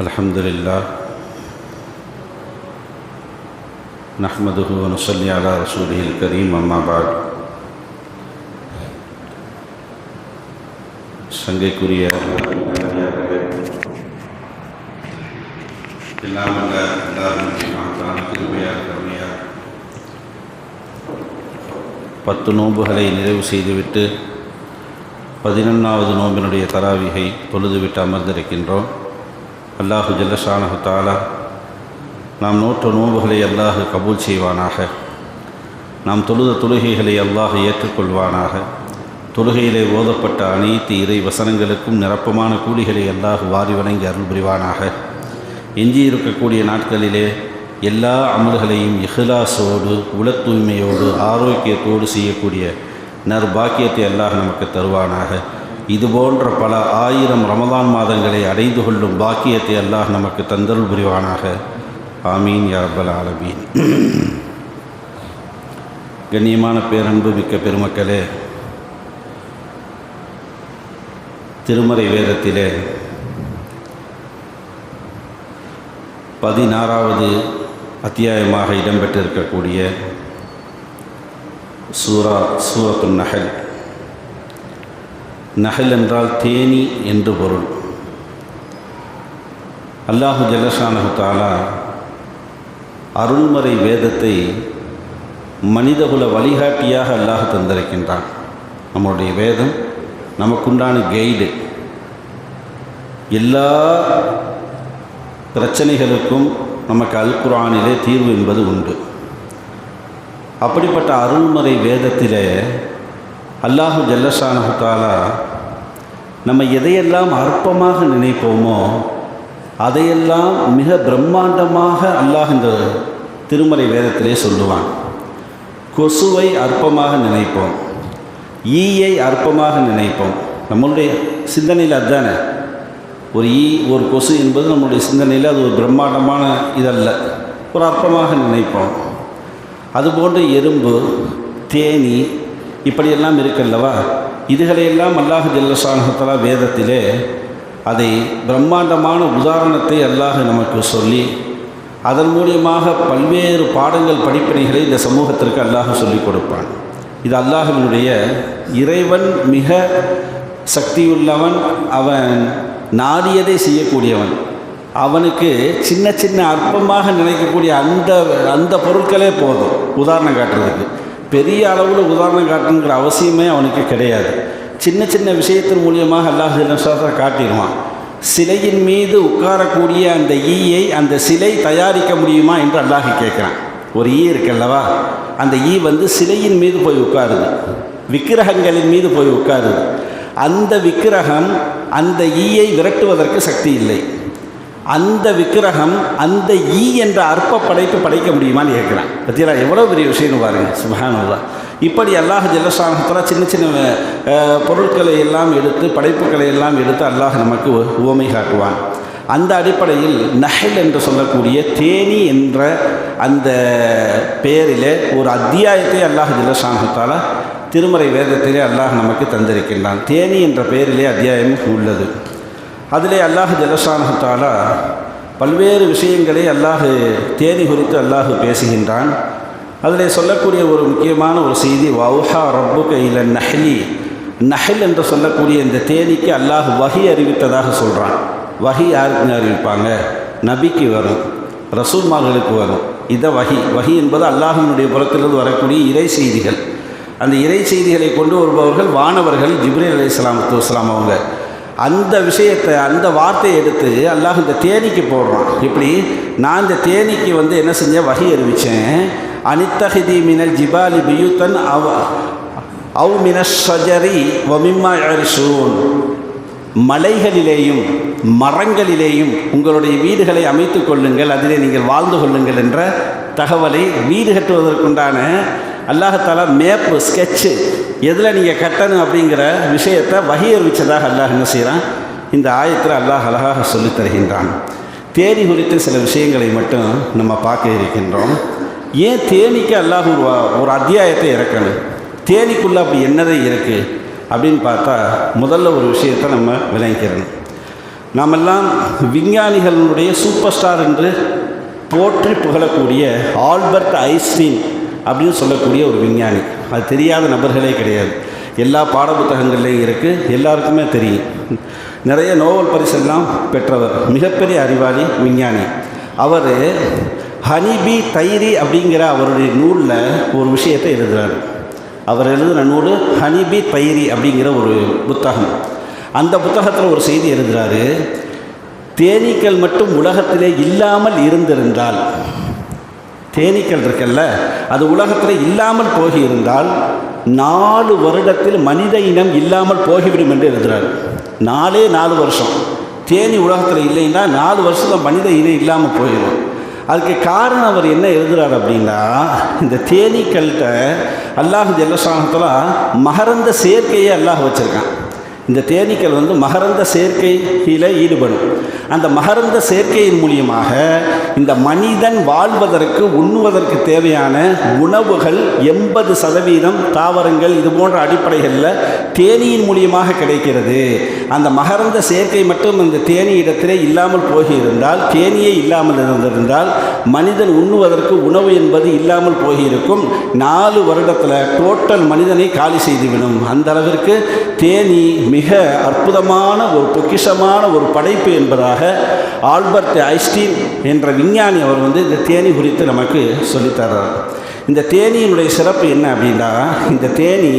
الحمد لله نحمده ونصلي على رسوله الكريم أما بعد சங்கைக்குரிய எல்லாம் அல்ல எல்லாரும் மகத்தான திருமையார் கருமையார் பத்து நோன்புகளை நிறைவு செய்துவிட்டு பதினொன்றாவது நோம்பினுடைய தராவிகை தொழுதுவிட்டு அமர்ந்திருக்கின்றோம் அல்லாஹு ஜல்லஷானஹு தாலா நாம் நோற்ற நோன்புகளை அல்லாஹு கபூல் செய்வானாக. நாம் தொழுத தொழுகைகளை அல்லாஹ் ஏற்றுக்கொள்வானாக. தொழுகையிலே ஓதப்பட்ட அனைத்து இறை வசனங்களுக்கும் நிரப்பமான கூலிகளை அல்லாஹ் வாரி வணங்கி அருள் புரிவானாக. எஞ்சி இருக்கக்கூடிய நாட்களிலே எல்லா அமல்களையும் இஹ்லாஸோடு உள தூய்மையோடு ஆரோக்கியத்தோடு செய்யக்கூடிய நற்பாக்கியத்தை அல்லாஹ் நமக்கு தருவானாக. இதுபோன்ற பல ஆயிரம் ரமதான் மாதங்களை அடைந்து கொள்ளும் பாக்கியத்தை அல்லாஹ் நமக்கு தந்தருள் புரிவானாக. ஆமீன் யாபல் ஆலமீன். கண்ணியமான பேரன்பு மிக்க பெருமக்களே திருமறை வேதத்திலே பதினாறாவது அத்தியாயமாக இடம்பெற்றிருக்கக்கூடிய சூரா சூரத்து நகல் நகல் என்றால் தேனி என்று பொருள். அல்லாஹு ஜல்லஷானஹு தாலா அருள்மறை வேதத்தை மனிதகுல வழிகாட்டியாக அல்லாஹ் தந்திருக்கின்றான். நம்மளுடைய வேதம் நமக்குண்டான கைடு எல்லா பிரச்சனைகளுக்கும் நமக்கு அல் குரானிலே தீர்வு என்பது உண்டு. அப்படிப்பட்ட அருள்மறை வேதத்திலே அல்லாஹு ஜல்லஷானஹு தாலா நம்ம எதையெல்லாம் அற்பமாக நினைப்போமோ அதையெல்லாம் மிக பிரம்மாண்டமாக அல்லாஹ் இந்த திருமலை வேதத்திலே சொல்லுவான். கொசுவை அற்பமாக நினைப்போம். ஈயை அற்பமாக நினைப்போம். நம்மளுடைய சிந்தனையில் அதுதானே? ஒரு ஈ ஒரு கொசு என்பது நம்மளுடைய சிந்தனையில் அது ஒரு பிரம்மாண்டமான இதல்ல. ஒரு அற்பமாக நினைப்போம். அதுபோன்ற எறும்பு தேனி இப்படியெல்லாம் இருக்குல்லவா? இதுகளையெல்லாம் அல்லாஹ் ஜல்லசானகத்தலா வேதத்திலே அதை பிரம்மாண்டமான உதாரணத்தை அல்லாஹ் நமக்கு சொல்லி அதன் மூலியமாக பல்வேறு பாடங்கள் படிப்பினைகளை இந்த சமூகத்திற்கு அல்லாஹ் சொல்லிக் கொடுப்பான். இது அல்லாஹினுடைய இறைவன் மிக சக்தியுள்ளவன் அவன் நாடியதை செய்யக்கூடியவன். அவனுக்கு சின்ன சின்ன அற்பமாக நினைக்கக்கூடிய அந்த அந்த பொருட்களே போதும். உதாரணம் காட்டுறதுக்கு. பெரிய அளவில் உதாரணம் காட்டணுங்கிற அவசியமே அவனுக்கு கிடையாது. சின்ன சின்ன விஷயத்தின் மூலியமாக அல்லாஹ் நசாத்தை காட்டிடுவான். சிலையின் மீது உட்காரக்கூடிய அந்த ஈயை அந்த சிலை தயாரிக்க முடியுமா என்று அல்லாஹ் கேட்குறான். ஒரு ஈ இருக்குல்லவா? அந்த ஈ வந்து சிலையின் மீது போய் உட்காருது. விக்கிரகங்களின் மீது போய் உட்காருது. அந்த விக்கிரகம் அந்த ஈயை விரட்டுவதற்கு சக்தி இல்லை. அந்த விக்கிரகம் அந்த ஈ என்ற அற்ப படைப்பு படைக்க முடியுமான்னு கேட்குறான். பத்தியலா எவ்வளோ பெரிய விஷயம்னு பாருங்கள் சுபஹானல்லா இப்படி அல்லாஹ் ஜல்லசானத்தில் சின்ன சின்ன பொருட்களை எல்லாம் எடுத்து படைப்புகளை எல்லாம் எடுத்து அல்லாஹ் நமக்கு உவமை காட்டுவான். அந்த அடிப்படையில் நஹல் என்று சொல்லக்கூடிய தேனி என்ற அந்த பெயரிலே ஒரு அத்தியாயத்தை அல்லாஹ் ஜல்லசானத்தால் திருமறை வேதத்திலே அல்லாஹ் நமக்கு தந்திருக்கின்றான். தேனி என்ற பெயரிலே அத்தியாயம் உள்ளது. அதிலே அல்லாஹ் ஜலசானகத்தாலா பல்வேறு விஷயங்களை அல்லாஹு தேனி குறித்து அல்லாஹு பேசுகின்றான். அதில் சொல்லக்கூடிய ஒரு முக்கியமான ஒரு செய்தி வவுஹா ரப்பு கையில் நஹ்லி. நஹில் என்று சொல்லக்கூடிய இந்த தேனிக்கு அல்லாஹ் வகி அறிவித்ததாக சொல்கிறான் வகி யாருக்குங்க அறிவிப்பாங்க? நபிக்கு வரும் ரசூல்மார்களுக்கு வரும். இதை வகி வகி என்பது அல்லாஹினுடைய புறத்திலிருந்து வரக்கூடிய இறை செய்திகள். அந்த இறை செய்திகளை கொண்டு வருபவர்கள் வானவர்கள் ஜிப்ரே அலி இஸ்லாமத்து வஸ்லாம் அவங்க. அந்த விஷயத்தை அந்த வார்த்தையை எடுத்து அல்லாஹ் இந்த தேனிக்கு போடுறான். இப்படி நான் இந்த தேனிக்கு வந்து என்ன செஞ்சேன்? வகை அறிவித்தேன் அனித்தஹிதி மினல் ஜிபாலி பியூத்தன் அவ அவ் மினஷரி வமிம்மா அரிசூன் மலைகளிலேயும் மரங்களிலேயும் உங்களுடைய வீடுகளை அமைத்து கொள்ளுங்கள் அதிலே நீங்கள் வாழ்ந்து கொள்ளுங்கள் என்ற தகவலை வீடு கட்டுவதற்குண்டான அல்லாஹாலா மேப்பு ஸ்கெட்சு எதில் நீங்கள் கட்டணும் அப்படிங்கிற விஷயத்தை வகை அறிவித்ததாக அல்லாஹ் என்ன செய்கிறான் இந்த ஆயத்தில் அல்லாஹ் அழகாக சொல்லித் தருகின்றான். தேனி குறித்து சில விஷயங்களை மட்டும் நம்ம பார்க்க இருக்கின்றோம். ஏன் தேனிக்கு அல்லாஹ் ஒரு ஒரு அத்தியாயத்தை இறக்கணும்? தேனிக்குள்ளே அப்படி என்னதை இருக்குது அப்படின்னு பார்த்தா முதல்ல ஒரு விஷயத்தை நம்ம விளங்கிக்கிறணும். நாமெல்லாம் விஞ்ஞானிகளுடைய சூப்பர் ஸ்டார் என்று போற்றி புகழக்கூடிய ஆல்பர்ட் ஐஸ்டீன் அப்படின்னு சொல்லக்கூடிய ஒரு விஞ்ஞானி. அது தெரியாத நபர்களே கிடையாது. எல்லா பாடப்புத்தகங்கள்லேயும் இருக்குது எல்லாருக்குமே தெரியும். நிறைய நோபல் பரிசெல்லாம் பெற்றவர். மிகப்பெரிய அறிவாளி விஞ்ஞானி. அவர் ஹனிபி தைரி அப்படிங்கிற அவருடைய நூலில் ஒரு விஷயத்தை எழுதுகிறார் அவர் எழுதின நூல் ஹனிபி தைரி அப்படிங்கிற ஒரு புத்தகம். அந்த புத்தகத்தில் ஒரு செய்தி எழுதுகிறாரு தேனீக்கள் மட்டும் உலகத்திலே இல்லாமல் இருந்திருந்தால் தேனீக்கள் இருக்குல்ல அது உலகத்தில் இல்லாமல் போகியிருந்தால் நாலு வருடத்தில் மனித இனம் இல்லாமல் போகிவிடும் என்று எழுதுகிறார் நாலே நாலு வருஷம். தேனி உலகத்தில் இல்லைன்னா நாலு வருஷத்தில் மனித இனம் இல்லாமல் போயிடும். அதுக்கு காரணம் அவர் என்ன எழுதுகிறார் அப்படின்னா இந்த தேனீக்கள்கிட்ட அல்லாஹ் ஜெல்லசாகத்தில் மகரந்த சேர்க்கையே அல்லாஹ் வச்சுருக்கான். இந்த தேனீக்கள் வந்து மகரந்த சேர்க்கையில் ஈடுபடும். அந்த மகரந்த சேர்க்கையின் மூலியமாக இந்த மனிதன் வாழ்வதற்கு உண்ணுவதற்கு தேவையான உணவுகள் எண்பது சதவீதம் தாவரங்கள் இது போன்ற அடிப்படைகளில் தேனியின் மூலியமாக கிடைக்கிறது. அந்த மகரந்த சேர்க்கை மட்டும் இந்த தேனி இடத்திலே இல்லாமல் போகியிருந்தால் தேனியே இல்லாமல் இருந்திருந்தால் மனிதன் உண்ணுவதற்கு உணவு என்பது இல்லாமல் போகியிருக்கும். நாலு வருடத்தில் டோட்டல் மனிதனை காலி செய்துவிடும். அந்த அளவிற்கு தேனி மிக அற்புதமான ஒரு பொக்கிஷமான ஒரு படைப்பு என்பதாக ஆல்பர்ட் ஐஸ்டீன் என்ற விஞ்ஞானி அவர் வந்து இந்த தேனி குறித்து நமக்கு சொல்லித்தர்றார். இந்த தேனியினுடைய சிறப்பு என்ன அப்படின்னா இந்த தேனி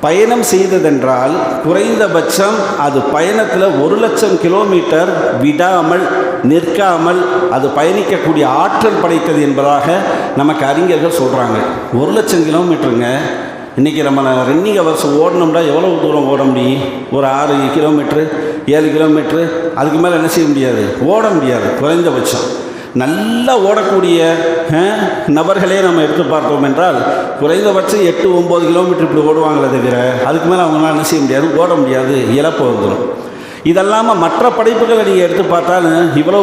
பயணம் செய்ததென்றால் குறைந்தபட்சம் அது பயணத்தில் ஒரு லட்சம் கிலோமீட்டர் விடாமல் நிற்காமல் அது பயணிக்கக்கூடிய ஆற்றல் படைத்தது என்பதாக நமக்கு அறிஞர்கள் சொல்கிறாங்க ஒரு லட்சம் கிலோமீட்டருங்க. இன்றைக்கி நம்ம ரன்னிங் ஹவர்ஸ் ஓடணும்னா எவ்வளோ தூரம் ஓட முடியும்? ஒரு ஆறு கிலோமீட்ரு ஏழு கிலோமீட்ரு அதுக்கு மேலே என்ன செய்ய முடியாது? ஓட முடியாது குறைந்தபட்சம். நல்லா ஓடக்கூடிய நபர்களே நம்ம எடுத்து பார்த்தோம் என்றால் குறைந்தபட்சம் எட்டு ஒம்பது கிலோமீட்டர் இப்படி ஓடுவாங்களே தவிர அதுக்கு மேலே அவங்களால என்ன செய்ய முடியாது ஓட முடியாது இழப்பு வந்துடும் இதெல்லாமல் மற்ற படைப்புகளை நீங்கள் எடுத்து பார்த்தாலும் இவ்வளோ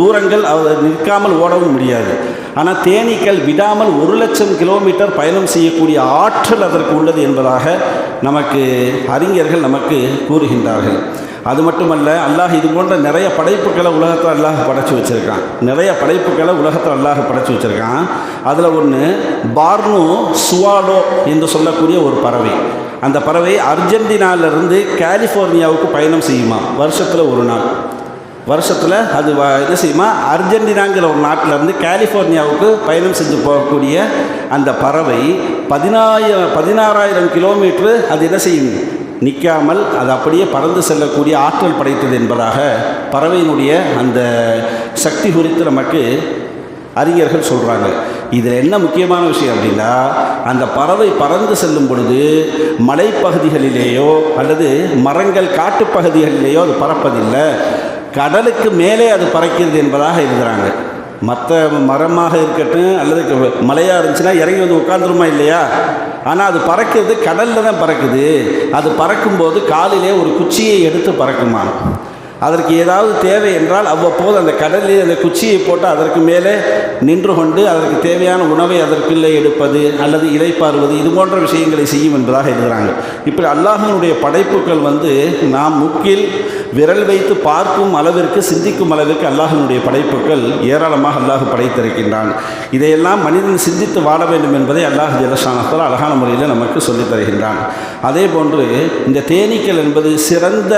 தூரங்கள் அவர் நிற்காமல் ஓடவும் முடியாது. ஆனால் தேனீக்கள் விடாமல் ஒரு லட்சம் கிலோமீட்டர் பயணம் செய்யக்கூடிய ஆற்றல் அதற்கு உள்ளது என்பதாக நமக்கு அறிஞர்கள் நமக்கு கூறுகின்றார்கள். அது மட்டுமல்ல அல்லாஹ் இது போன்ற நிறைய படைப்புகளை உலகத்தில் அல்லாஹ் படைச்சு வச்சுருக்கான். நிறைய படைப்புகளை உலகத்தில் அல்லாஹ் படைச்சு வச்சுருக்கான். அதில் ஒன்று பார்னு சுவாலோ என்று சொல்லக்கூடிய ஒரு பறவை. அந்த பறவை அர்ஜென்டினாவிலிருந்து கலிஃபோர்னியாவுக்கு பயணம் செய்யுமா வருஷத்தில் ஒரு நாள். வருஷத்தில் அது வ- என்ன செய்யுமா? அர்ஜென்டினாங்கிற ஒரு நாட்டிலேருந்து கலிஃபோர்னியாவுக்கு பயணம் செஞ்சு போகக்கூடிய அந்த பறவை பதினாயிரம் பதினாறாயிரம் கிலோமீட்ரு அது என்ன செய்யும்? நிற்காமல் அது அப்படியே பறந்து செல்லக்கூடிய ஆற்றல் படைத்தது என்பதாக பறவையினுடைய அந்த சக்தி குறித்து நமக்கு அறிஞர்கள் சொல்கிறாங்க இதில் என்ன முக்கியமான விஷயம் அப்படின்னா அந்த பறவை பறந்து செல்லும் பொழுது மலைப்பகுதிகளிலேயோ அல்லது மரங்கள் காட்டுப்பகுதிகளிலேயோ அது பறப்பதில்லை. கடலுக்கு மேலே அது பறக்கிறது என்பதாக இருக்கிறாங்க மற்ற மரமாக இருக்கட்டும் அல்லது மலையாக இருந்துச்சுன்னா இறங்கி வந்து உட்காந்துருமா இல்லையா? ஆனால் அது பறக்கிறது கடலில் தான் பறக்குது. அது பறக்கும்போது காலிலே ஒரு குச்சியை எடுத்து பறக்குமா அதற்கு ஏதாவது தேவை என்றால் அவ்வப்போது அந்த கடலில் அந்த குச்சியை போட்டு அதற்கு மேலே நின்று கொண்டு அதற்கு தேவையான உணவை அதற்குள்ளே எடுப்பது அல்லது இலைப்பாறுவது இது போன்ற விஷயங்களை செய்யும் என்பதாக எழுதுகிறாங்க இப்படி அல்லாஹனுடைய படைப்புகள் வந்து நாம் முக்கில் விரல் வைத்து பார்க்கும் அளவிற்கு சிந்திக்கும் அளவிற்கு அல்லாஹனுடைய படைப்புகள் ஏராளமாக அல்லாஹ் படைத்திருக்கின்றான். இதையெல்லாம் மனிதன் சிந்தித்து வாழ வேண்டும் என்பதை அல்லாஹ் ஜலசானத்தால் அழகான முறையில் நமக்கு சொல்லித் தருகின்றான். அதே போன்று இந்த தேனீக்கள் என்பது சிறந்த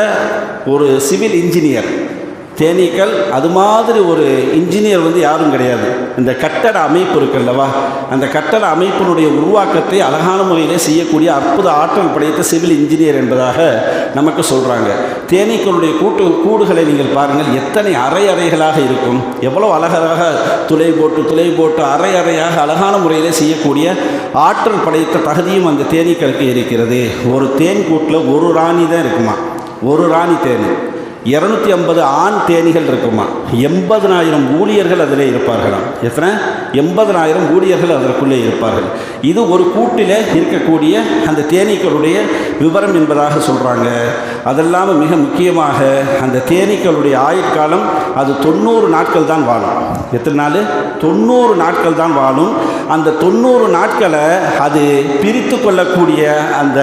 ஒரு சிவில் இன்ஜினியர் தேனீக்கள் அது மாதிரி ஒரு இன்ஜினியர் வந்து யாரும் கிடையாது. இந்த கட்டட அமைப்பு இருக்குல்லவா அந்த கட்டட அமைப்பினுடைய உருவாக்கத்தை அழகான முறையில் செய்யக்கூடிய அற்புத ஆற்றல் படைத்த சிவில் இன்ஜினியர் என்பதாக நமக்கு சொல்கிறாங்க தேனீக்களுடைய கூட்டு கூடுகளை நீங்கள் பாருங்கள். எத்தனை அறை அறைகளாக இருக்கும். எவ்வளோ அழகாக துளை போட்டு துளை போட்டு அறை அறையாக அழகான முறையில் செய்யக்கூடிய ஆற்றல் படைத்த தகுதியும் அந்த தேனீக்களுக்கு இருக்கிறது. ஒரு தேன் கூட்டில் ஒரு ராணி தான் இருக்குமா? ஒரு ராணி தேனி. இரநூத்தி ஐம்பது ஆண் தேனிகள் இருக்குமா? எண்பதனாயிரம் ஊழியர்கள் அதில் இருப்பார்களாம். எத்தனை? எண்பதனாயிரம் ஊழியர்கள் அதற்குள்ளே இருப்பார்கள். இது ஒரு கூட்டில் இருக்கக்கூடிய அந்த தேனீக்களுடைய விவரம் என்பதாக சொல்கிறாங்க அதெல்லாமல் மிக முக்கியமாக அந்த தேனீக்களுடைய ஆயுட்காலம் அது தொண்ணூறு நாட்கள் தான் வாழும். எத்தனை நாள்? தொண்ணூறு நாட்கள் தான் வாழும். அந்த தொண்ணூறு நாட்களை அது பிரித்து கொள்ளக்கூடிய அந்த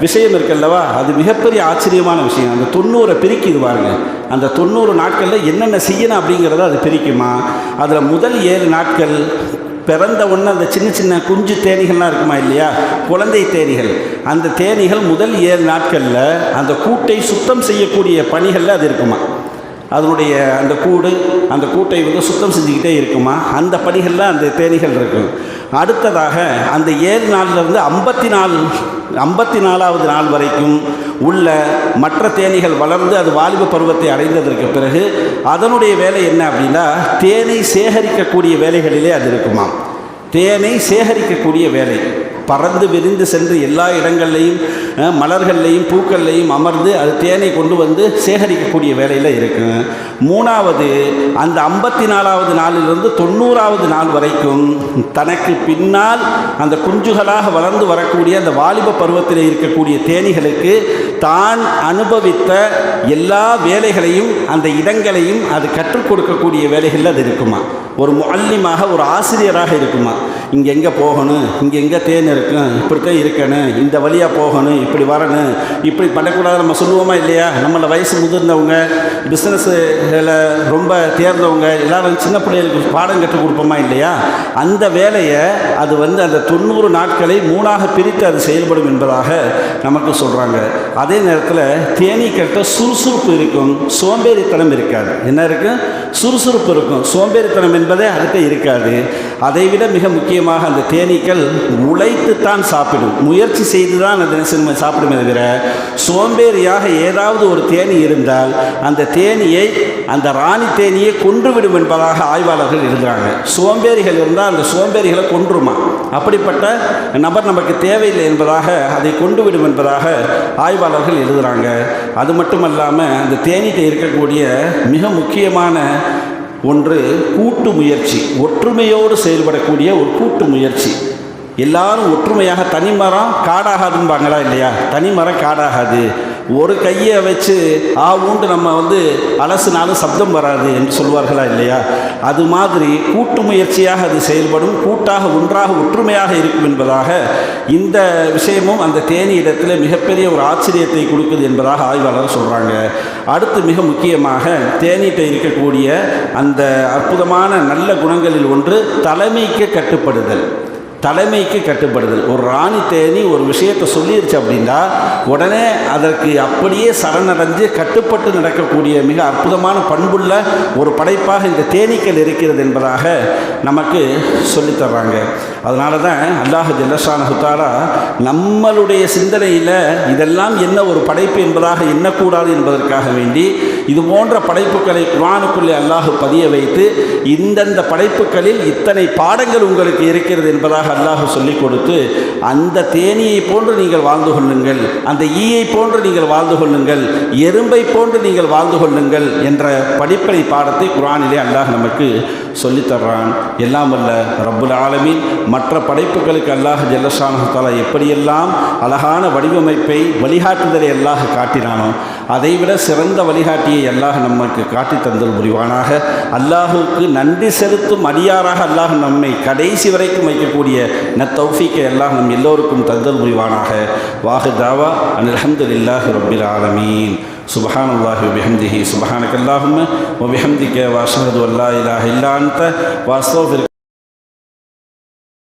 விஷயம் இருக்கல்லவா? அது மிகப்பெரிய ஆச்சரியமான விஷயம். அந்த தொண்ணூறை பிரிக்குது பாருங்க. பாருங்கள் அந்த தொண்ணூறு நாட்களில் என்னென்ன செய்யணும் அப்படிங்கிறத அது பிரிக்குமா? அதில் முதல் ஏழு நாட்கள் பிறந்த உடனே அந்த சின்ன சின்ன குஞ்சு தேனிகள்லாம் இருக்குமா இல்லையா? குழந்தை தேனிகள். அந்த தேனிகள் முதல் ஏழு நாட்களில் அந்த கூட்டை சுத்தம் செய்யக்கூடிய பணிகளில் அது இருக்குமா? அதனுடைய அந்த கூடு அந்த கூட்டை வந்து சுத்தம் செஞ்சுக்கிட்டே இருக்குமா? அந்த பணிகளில் அந்த தேனிகள் இருக்கும். அடுத்ததாக அந்த ஏழு நாள்லேருந்து ஐம்பத்தி நாலு ஐம்பத்தி நாலாவது நாள் வரைக்கும் உள்ள மற்ற தேனீகள் வளர்ந்து அது வாலிப பருவத்தை அடைந்ததற்கு பிறகு அதனுடைய வேலை என்ன அப்படின்னா தேனை சேகரிக்கக்கூடிய வேலைகளிலே அது இருக்குமா தேனை சேகரிக்கக்கூடிய வேலை. பறந்து விரிந்து சென்று எல்லா இடங்கள்லையும் மலர்கள்லையும் பூக்கள்லையும் அமர்ந்து அது தேனை கொண்டு வந்து சேகரிக்கக்கூடிய வேலையில் இருக்கும் மூணாவது அந்த ஐம்பத்தி நாலாவது நாளிலிருந்து தொண்ணூறாவது நாள் வரைக்கும் தனக்கு பின்னால் அந்த குஞ்சுகளாக வளர்ந்து வரக்கூடிய அந்த வாலிப பருவத்தில் இருக்கக்கூடிய தேனிகளுக்கு தான் அனுபவித்த எல்லா வேலைகளையும் அந்த இடங்களையும் அது கற்றுக் கொடுக்கக்கூடிய வேலைகளில் அது இருக்குமா? ஒரு முல்லிமாக ஒரு ஆசிரியராக இருக்குமா? இங்கே எங்கே போகணும்? இங்கே எங்கே தேன் இருக்கும் இப்படித்தான் இருக்கணும். இந்த வழியாக போகணும். இப்படி வரணும். இப்படி பண்ணக்கூடாது நம்ம சொல்லுவோமா இல்லையா? நம்மளை வயசு முதிர்ந்தவங்க பிஸ்னஸில் ரொம்ப தேர்ந்தவங்க எல்லாரும் சின்ன பிள்ளைகளுக்கு பாடம் கற்றுக் கொடுப்போமா இல்லையா? அந்த வேலையை அது வந்து அந்த தொண்ணூறு நாட்களை மூணாக பிரித்து அது செயல்படும் என்பதாக நமக்கு சொல்கிறாங்க அதே நேரத்தில் தேனீக்கட்ட சுறுசுறுப்பு இருக்கும். சோம்பேறித்தனம் இருக்காது. என்ன இருக்கும்? சுறுசுறுப்பு இருக்கும். சோம்பேறித்தனம் என்பதே அதுக்கு இருக்காது. அதைவிட மிக முக்கியமாக அந்த தேனீக்கள் உழைத்து தான் சாப்பிடும். முயற்சி செய்து தான் அந்த சிறுமை சாப்பிடுமே தவிர சோம்பேறியாக ஏதாவது ஒரு தேனி இருந்தால் அந்த தேனியை அந்த ராணி தேனியை கொன்றுவிடும் என்பதாக ஆய்வாளர்கள் எழுதுகிறாங்க சோம்பேறிகள் இருந்தால் அந்த சோம்பேறிகளை கொன்றுமா? அப்படிப்பட்ட நபர் நமக்கு தேவையில்லை என்பதாக அதை கொண்டு விடும் என்பதாக ஆய்வாளர்கள் எழுதுகிறாங்க அது மட்டுமல்லாமல் அந்த தேனீட்டை இருக்கக்கூடிய மிக முக்கியமான ஒன்று கூட்டு முயற்சி ஒற்றுமையோடு செயல்படக்கூடிய ஒரு கூட்டு முயற்சி எல்லாரும் ஒற்றுமையாக தனிமரம் காடாகாதும்பாங்களா இல்லையா? தனிமரம் காடாகாது. ஒரு கையை வச்சு ஆ ஊண்டு நம்ம வந்து அலசினாலும் சப்தம் வராது என்று சொல்வார்களா இல்லையா? அது மாதிரி கூட்டு முயற்சியாக அது செயல்படும் கூட்டாக ஒன்றாக ஒற்றுமையாக இருக்கும் என்பதாக இந்த விஷயமும் அந்த தேனி இடத்தில் மிகப்பெரிய ஒரு ஆச்சரியத்தை கொடுக்குது என்பதாக ஆய்வாளர் சொல்கிறாங்க அடுத்து மிக முக்கியமாக தேனீட்டை இருக்கக்கூடிய அந்த அற்புதமான நல்ல குணங்களில் ஒன்று தலைமைக்கு கட்டுப்படுதல். தலைமைக்கு கட்டுப்படுதல். ஒரு ராணி தேனி ஒரு விஷயத்தை சொல்லிருச்சு அப்படின்னா உடனே அதற்கு அப்படியே சரணடைஞ்சு கட்டுப்பட்டு நடக்கக்கூடிய மிக அற்புதமான பண்புள்ள ஒரு படைப்பாக இந்த தேனீக்கள் இருக்கிறது என்பதாக நமக்கு சொல்லித் தர்றாங்க அதனால தான் அல்லாஹ் ஜல்லஷானஹுத்தாலா நம்மளுடைய சிந்தனையில் இதெல்லாம் என்ன ஒரு படைப்பு என்பதாக எண்ணக்கூடாது என்பதற்காக வேண்டி இது போன்ற படைப்புகளை குரானுக்குள்ளே அல்லாஹு பதிய வைத்து இந்தந்த படைப்புகளில் இத்தனை பாடங்கள் உங்களுக்கு இருக்கிறது என்பதாக அல்லாஹ் சொல்லிக் கொடுத்து அந்த தேனியை போன்று நீங்கள் வாழ்ந்து கொள்ளுங்கள் அந்த ஈயை போன்று நீங்கள் வாழ்ந்து கொள்ளுங்கள் எறும்பை போன்று நீங்கள் வாழ்ந்து கொள்ளுங்கள் என்ற படிப்பனை பாடத்தை குரானிலே அல்லாஹ் நமக்கு சொல்லித்தர்றான் எல்லாம் அல்ல ரப்புல் ஆலமீன். மற்ற படைப்புகளுக்கு அல்லாஹ் ஜல்லஷானஹாலா எப்படியெல்லாம் அழகான வடிவமைப்பை வழிகாட்டுதலை அல்லாஹ் காட்டினானோ அதைவிட சிறந்த வழிகாட்டியை அல்லாஹ் நமக்கு காட்டி தந்தல் புரிவானாக அல்லாஹுக்கு நன்றி செலுத்தும் அடியாராக அல்லாஹ் நம்மை கடைசி வரைக்கும் வைக்கக்கூடிய நத்தௌஃபீக்கை அல்லாஹ் நம் எல்லோருக்கும் தந்தல் புரிவானாக வாஹு தாவா அன் அல்ஹம்துலில்லாஹி ரப்பில் ஆலமீன் سبحان الله وبحمده سبحانك اللهم وبحمدك واشهد ان لا اله الا انت واستغفرك